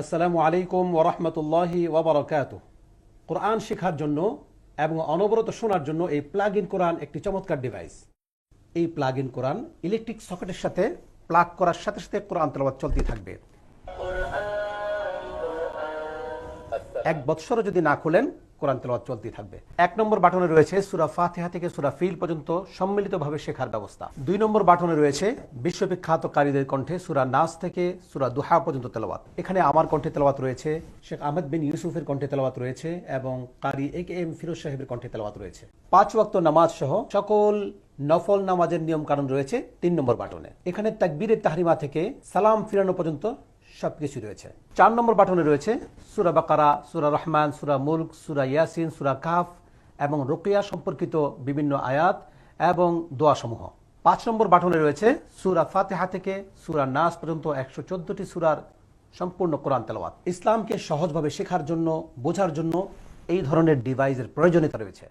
আসসালামু আলাইকুম ওরহমতুল্লাহি ওবরাকাত কোরআন শেখার জন্য এবং অনবরত শোনার জন্য এই প্লাগ ইন কোরআন একটি চমৎকার ডিভাইস এই প্লাগ ইন কোরআন ইলেকট্রিক সকেটের সাথে প্লাগ করার সাথে সাথে কোরআন তলবাদ চলতে থাকবে। এক বৎসরও যদি না খুলেন কোরআন তেলাওয়াত চলতেই থাকবে। এক নম্বর বাটনে রয়েছে সুরা ফাতিহা থেকে সুরা ফিল পর্যন্ত সম্মিলিতভাবে শেখার ব্যবস্থা। দুই নম্বর বাটনে রয়েছে বিশ্ববিখ্যাত কারীদের কণ্ঠে সুরা নাস থেকে সুরা দুহা পর্যন্ত তেলাওয়াত। এখানে আমার কণ্ঠে তেলাওয়াত রয়েছে, শেখ আহমেদ বিন ইউসুফের কণ্ঠে তেলাওয়াত রয়েছে এবং কারি এ কে এম ফিরোজ সাহেবের কণ্ঠে তেলাওয়াত রয়েছে। পাঁচ ওয়াক্ত নামাজ সহ সকল নফল নামাজের নিয়ম কানুন রয়েছে তিন নম্বর বাটনে। এখানে তাকবীরের তাহরিমা থেকে সালাম ফিরানো পর্যন্ত সবকিছু রয়েছে। চার নম্বর বাটনে রয়েছে সুরা বাকারা, সুরা রহমান, সুরা মুলক, সুরা ইয়াসিন, সুরা কাফ এবং রোকিয়া সম্পর্কিত বিভিন্ন আয়াত এবং দোয়াসমূহ। পাঁচ নম্বর বাটনে রয়েছে সুরা ফাতেহা থেকে সুরা নাস পর্যন্ত একশো চোদ্দটি সুরার সম্পূর্ণ কোরআন তেলাওয়াত। ইসলামকে সহজভাবে শেখার জন্য, বোঝার জন্য এই ধরনের ডিভাইসের প্রয়োজনীয়তা রয়েছে।